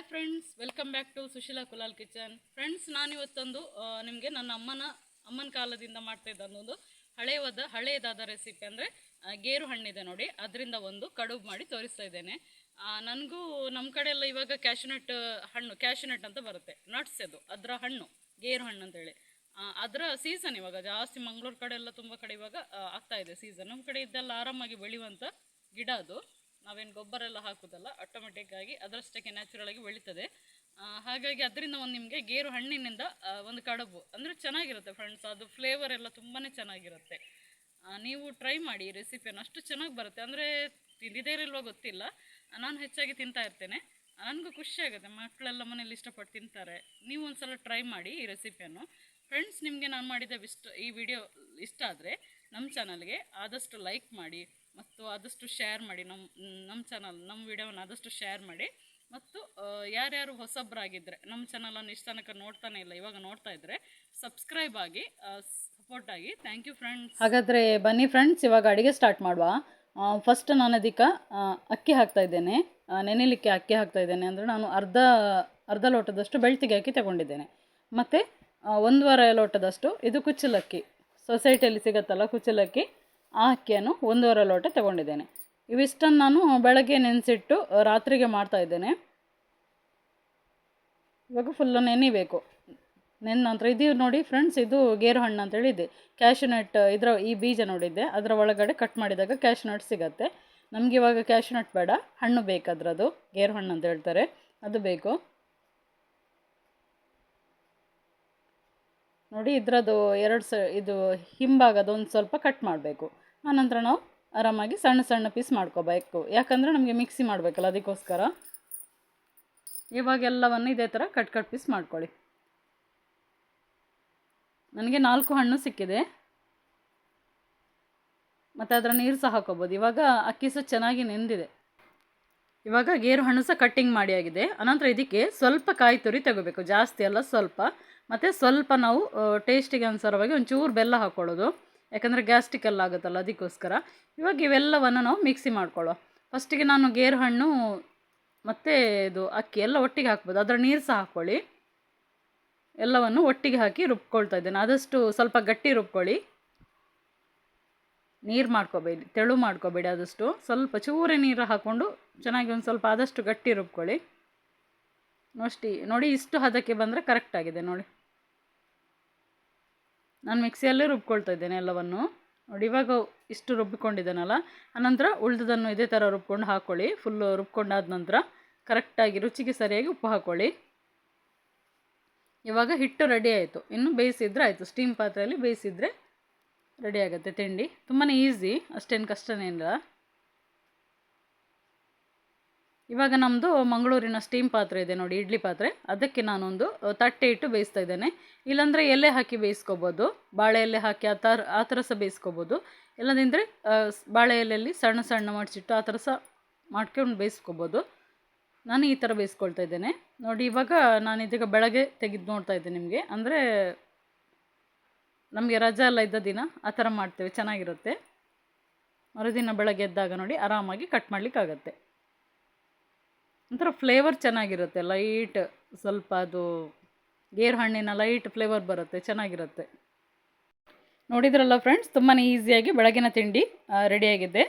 Hi friends welcome back to Sushila Kulal kitchen friends ನಾನಿವತ್ತೊಂದು ನಿಮಗೆ ನನ್ನ ಅಮ್ಮನ ಅಮ್ಮನ ಕಾಲದಿಂದ ಮಾಡ್ತಾ ಇದ್ದ ಒಂದು ಹಳೆಯವಾದ ಹಳೆಯದಾದ ರೆಸಿಪಿ ಅಂದರೆ ಗೇರು ಹಣ್ಣಿದೆ ನೋಡಿ. ಅದರಿಂದ ಒಂದು ಕಡುಬು ಮಾಡಿ ತೋರಿಸ್ತಾ ಇದ್ದೇನೆ. ನನಗೂ ನಮ್ಮ ಕಡೆ ಎಲ್ಲ ಇವಾಗ ಕ್ಯಾಶುನಟ್ ಹಣ್ಣು ಕ್ಯಾಶುನಟ್ ಅಂತ ಬರುತ್ತೆ. ನಟ್ಸ್ ಅದು, ಅದರ ಹಣ್ಣು, ಗೇರು ಹಣ್ಣು ಅಂತೇಳಿ. ಅದರ ಸೀಸನ್ ಇವಾಗ, ಜಾಸ್ತಿ ಮಂಗಳೂರು ಕಡೆ ಎಲ್ಲ ತುಂಬ ಕಡೆ ಇವಾಗ ಆಗ್ತಾ ಇದೆ ಸೀಸನ್ ನಮ್ಮ ಕಡೆ ಇದ್ದೆಲ್ಲ ಆರಾಮಾಗಿ ಬೆಳೆಯುವಂಥ ಗಿಡ ಅದು. ನಾವೇನು ಗೊಬ್ಬರ ಎಲ್ಲ ಹಾಕೋದಲ್ಲ ಆಟೋಮೆಟಿಕ್ಕಾಗಿ ಅದರಷ್ಟಕ್ಕೆ ನ್ಯಾಚುರಲ್ ಆಗಿ ಬೆಳೀತದೆ. ಹಾಗಾಗಿ ಅದರಿಂದ ಒಂದು ನಿಮಗೆ ಗೇರು ಹಣ್ಣಿನಿಂದ ಒಂದು ಕಡುಬು, ಅಂದರೆ ಚೆನ್ನಾಗಿರುತ್ತೆ ಫ್ರೆಂಡ್ಸ್ ಅದು ಫ್ಲೇವರ್ ಎಲ್ಲ ತುಂಬಾ ಚೆನ್ನಾಗಿರುತ್ತೆ. ನೀವು ಟ್ರೈ ಮಾಡಿ ರೆಸಿಪಿಯನ್ನು ಅಷ್ಟು ಚೆನ್ನಾಗಿ ಬರುತ್ತೆ. ಅಂದರೆ ತಿಂದಿದೇ ಇಲ್ವೋ ಗೊತ್ತಿಲ್ಲ. ನಾನು ಹೆಚ್ಚಾಗಿ ತಿಂತಾ ಇರ್ತೇನೆ. ನನಗೂ ಖುಷಿಯಾಗುತ್ತೆ ಮಕ್ಕಳೆಲ್ಲ ಮನೇಲಿ ಇಷ್ಟಪಟ್ಟು ತಿಂತಾರೆ. ನೀವು ಒಂದ್ಸಲ ಟ್ರೈ ಮಾಡಿ ಈ ರೆಸಿಪಿಯನ್ನು ಫ್ರೆಂಡ್ಸ್ ನಿಮಗೆ ನಾನು ಮಾಡಿದ ಇಷ್ಟ ಈ ವಿಡಿಯೋ ಇಷ್ಟ ಆದರೆ ನಮ್ಮ ಚಾನಲ್ಗೆ ಆದಷ್ಟು ಲೈಕ್ ಮಾಡಿ. ಮತ್ತು ಆದಷ್ಟು ಶೇರ್ ಮಾಡಿ ನಮ್ಮ ನಮ್ಮ ಚಾನಲ್ ನಮ್ಮ ವಿಡಿಯೋವನ್ನು ಆದಷ್ಟು ಶೇರ್ ಮಾಡಿ. ಮತ್ತು ಯಾರ್ಯಾರು ಹೊಸಬ್ರಾಗಿದ್ದರೆ ನಮ್ಮ ಚಾನಲನ್ನು ಇಷ್ಟ ತನಕ ನೋಡ್ತಾನೆ ಇಲ್ಲ, ಇವಾಗ ನೋಡ್ತಾ ಇದ್ದರೆ ಸಬ್ಸ್ಕ್ರೈಬ್ ಆಗಿ ಸಪೋರ್ಟ್ ಆಗಿ. ಥ್ಯಾಂಕ್ ಯು ಫ್ರೆಂಡ್ಸ್ ಹಾಗಾದರೆ ಬನ್ನಿ ಫ್ರೆಂಡ್ಸ್ ಇವಾಗ ಅಡುಗೆ ಸ್ಟಾರ್ಟ್ ಮಾಡುವ. ಫಸ್ಟ್ ನಾನು ಅದಕ್ಕೆ ಅಕ್ಕಿ ಹಾಕ್ತಾ ಇದ್ದೇನೆ. ನೆನೆಲಿಕ್ಕೆ ಅಕ್ಕಿ ಹಾಕ್ತಾ ಇದ್ದೇನೆ ಅಂದರೆ ನಾನು ಅರ್ಧ ಅರ್ಧ ಲೋಟದಷ್ಟು ಬೆಳ್ತಿಗೆ ಅಕ್ಕಿ ತಗೊಂಡಿದ್ದೇನೆ. ಮತ್ತು ಒಂದೂವರೆ ಲೋಟದಷ್ಟು ಇದು ಕುಚ್ಚಲಕ್ಕಿ. ಸೊಸೈಟಿಯಲ್ಲಿ ಸಿಗತ್ತಲ್ಲ ಕುಚ್ಚಲಕ್ಕಿ. ಆ ಅಕ್ಕಿಯನ್ನು ಒಂದೂವರೆ ಲೋಟ ತಗೊಂಡಿದ್ದೇನೆ. ಇವಿಷ್ಟನ್ನು ನಾನು ಬೆಳಗ್ಗೆ ನೆನೆಸಿಟ್ಟು ರಾತ್ರಿಗೆ ಮಾಡ್ತಾ ಇದ್ದೇನೆ. ಇವಾಗ ಫುಲ್ಲು ನೆನಿಬೇಕು. ನೆನ್ನ ನಂತರ ಇದು ನೋಡಿ ಫ್ರೆಂಡ್ಸ್ ಇದು ಗೇರು ಹಣ್ಣು ಅಂತೇಳಿ ಇದೆ ಕ್ಯಾಶುನಟ್ ಇದರ ಈ ಬೀಜ ನೋಡಿದ್ದೆ. ಅದರ ಒಳಗಡೆ ಕಟ್ ಮಾಡಿದಾಗ ಕ್ಯಾಶು ನಟ್ ಸಿಗತ್ತೆ. ನಮಗೆ ಇವಾಗ ಕ್ಯಾಶುನಟ್ ಬೇಡ. ಹಣ್ಣು ಬೇಕು ಅದರದ್ದು. ಗೇರು ಹಣ್ಣು ಅಂತ ಹೇಳ್ತಾರೆ. ಅದು ಬೇಕು. ನೋಡಿ ಇದರದ್ದು ಎರಡು ಸ, ಇದು ಹಿಂಭಾಗದ ಒಂದು ಸ್ವಲ್ಪ ಕಟ್ ಮಾಡಬೇಕು. ಆನಂತರ ನಾವು ಆರಾಮಾಗಿ ಸಣ್ಣ ಸಣ್ಣ ಪೀಸ್ ಮಾಡ್ಕೋಬೇಕು. ಯಾಕಂದರೆ ನಮಗೆ ಮಿಕ್ಸಿ ಮಾಡಬೇಕಲ್ಲ ಅದಕ್ಕೋಸ್ಕರ. ಇವಾಗೆಲ್ಲವನ್ನು ಇದೇ ಥರ ಕಟ್ ಕಟ್ ಪೀಸ್ ಮಾಡ್ಕೊಳ್ಳಿ. ನನಗೆ ನಾಲ್ಕು ಹಣ್ಣು ಸಿಕ್ಕಿದೆ. ಮತ್ತು ಅದರ ನೀರು ಸಹ ಹಾಕೋಬೋದು ಇವಾಗ ಅಕ್ಕಿ ಸಹ ಚೆನ್ನಾಗಿ ನೆಂದಿದೆ. ಇವಾಗ ಗೇರು ಹಣ್ಣು ಸಹ ಕಟ್ಟಿಂಗ್ ಮಾಡಿ ಆಗಿದೆ. ಅನಂತರ ಇದಕ್ಕೆ ಸ್ವಲ್ಪ ಕಾಯಿ ತುರಿ ತಗೋಬೇಕು. ಜಾಸ್ತಿ ಅಲ್ಲ, ಸ್ವಲ್ಪ. ಮತ್ತು ಸ್ವಲ್ಪ ನಾವು ಟೇಸ್ಟಿಗೆ ಅನುಸಾರವಾಗಿ ಒಂಚೂರು ಬೆಲ್ಲ ಹಾಕ್ಕೊಳ್ಳೋದು ಯಾಕಂದರೆ ಗ್ಯಾಸ್ಟಿಕ್ ಎಲ್ಲ ಆಗುತ್ತಲ್ಲ, ಅದಕ್ಕೋಸ್ಕರ. ಇವಾಗ ಇವೆಲ್ಲವನ್ನು ನಾವು ಮಿಕ್ಸಿ ಮಾಡ್ಕೊಳ್ಳೋ ಫಸ್ಟಿಗೆ ನಾನು ಗೇರು ಹಣ್ಣು ಮತ್ತು ಇದು ಅಕ್ಕಿ ಎಲ್ಲ ಒಟ್ಟಿಗೆ ಹಾಕ್ಬೋದು. ಅದರ ನೀರು ಸಹ ಹಾಕ್ಕೊಳ್ಳಿ. ಎಲ್ಲವನ್ನು ಒಟ್ಟಿಗೆ ಹಾಕಿ ರುಬ್ಕೊಳ್ತಾ ಇದ್ದೇನೆ. ಆದಷ್ಟು ಸ್ವಲ್ಪ ಗಟ್ಟಿ ರುಬ್ಕೊಳ್ಳಿ. ನೀರು ಮಾಡ್ಕೋಬೇಡಿ, ತೆಳು ಮಾಡ್ಕೋಬೇಡಿ ಆದಷ್ಟು. ಸ್ವಲ್ಪ ಚೂರೆ ನೀರು ಹಾಕ್ಕೊಂಡು ಚೆನ್ನಾಗಿ ಒಂದು ಸ್ವಲ್ಪ ಆದಷ್ಟು ಗಟ್ಟಿ ರುಬ್ಕೊಳ್ಳಿ. ಅಷ್ಟಿ ನೋಡಿ ಇಷ್ಟು ಹದಕ್ಕೆ ಬಂದರೆ ಕರೆಕ್ಟಾಗಿದೆ ನೋಡಿ. ನಾನು ಮಿಕ್ಸಿಯಲ್ಲೇ ರುಬ್ಕೊಳ್ತಾ ಇದ್ದೇನೆ ಎಲ್ಲವನ್ನು. ನೋಡಿ, ಇವಾಗ ಇಷ್ಟು ರುಬ್ಬಿಕೊಂಡಿದ್ದೇನಲ್ಲ, ಆನಂತರ ಉಳಿದದನ್ನು ಇದೇ ಥರ ರುಬ್ಕೊಂಡು ಹಾಕ್ಕೊಳ್ಳಿ ಫುಲ್ಲು ರುಬ್ಕೊಂಡಾದ ನಂತರ ಕರೆಕ್ಟಾಗಿ ರುಚಿಗೆ ಸರಿಯಾಗಿ ಉಪ್ಪು ಹಾಕ್ಕೊಳ್ಳಿ ಇವಾಗ ಹಿಟ್ಟು ರೆಡಿ ಆಯಿತು. ಇನ್ನು ಬೇಯಿಸಿದ್ರೆ ಆಯಿತು. ಸ್ಟೀಮ್ ಪಾತ್ರೆಯಲ್ಲಿ ಬೇಯಿಸಿದರೆ ರೆಡಿ ಆಗುತ್ತೆ ತಿಂಡಿ. ತುಂಬಾ ಈಸಿ ಅಷ್ಟೇನು ಕಷ್ಟನೇನಿಲ್ಲ ಇವಾಗ ನಮ್ಮದು ಮಂಗಳೂರಿನ ಸ್ಟೀಮ್ ಪಾತ್ರೆ ಇದೆ ನೋಡಿ, ಇಡ್ಲಿ ಪಾತ್ರೆ. ಅದಕ್ಕೆ ನಾನೊಂದು ತಟ್ಟೆ ಇಟ್ಟು ಬೇಯಿಸ್ತಾ ಇದ್ದೇನೆ. ಇಲ್ಲಾಂದರೆ ಎಲೆ ಹಾಕಿ ಬೇಯಿಸ್ಕೋಬೋದು. ಬಾಳೆ ಎಲೆ ಹಾಕಿ ಆ ಥರ ಆ ಥರ ಸಹ ಬೇಯಿಸ್ಕೋಬೋದು. ಇಲ್ಲದಿದ್ದರೆ ಬಾಳೆ ಎಲೆಯಲ್ಲಿ ಸಣ್ಣ ಸಣ್ಣ ಮಾಡಿಸಿಟ್ಟು ಆ ಥರ ಸಹ ಮಾಡ್ಕೊಂಡು ಬೇಯಿಸ್ಕೋಬೋದು. ನಾನು ಈ ಥರ ಬೇಯಿಸ್ಕೊಳ್ತಾ ಇದ್ದೇನೆ. ನೋಡಿ, ಇವಾಗ ನಾನು ಇದೀಗ ಬೆಳಗ್ಗೆ ತೆಗೆದು ನೋಡ್ತಾ ಇದ್ದೆ ನಿಮಗೆ. ಅಂದರೆ, ನಮಗೆ ರಜಾ ಎಲ್ಲ ಇದ್ದ ದಿನ ಆ ಥರ ಮಾಡ್ತೇವೆ, ಚೆನ್ನಾಗಿರುತ್ತೆ. ಮರುದಿನ ಬೆಳಗ್ಗೆ ಎದ್ದಾಗ ನೋಡಿ, ಆರಾಮಾಗಿ ಕಟ್ ಮಾಡಲಿಕ್ಕಾಗತ್ತೆ. ಒಂಥರ ಫ್ಲೇವರ್ ಚೆನ್ನಾಗಿರುತ್ತೆ ಲೈಟ್ ಸ್ವಲ್ಪ ಅದು ಗೇರು ಹಣ್ಣಿನ ಲೈಟ್ ಫ್ಲೇವರ್ ಬರುತ್ತೆ, ಚೆನ್ನಾಗಿರುತ್ತೆ. ನೋಡಿದ್ರಲ್ಲ ಫ್ರೆಂಡ್ಸ್ ತುಂಬಾ ಈಸಿಯಾಗಿ ಬೆಳಗಿನ ತಿಂಡಿ ರೆಡಿಯಾಗಿದೆ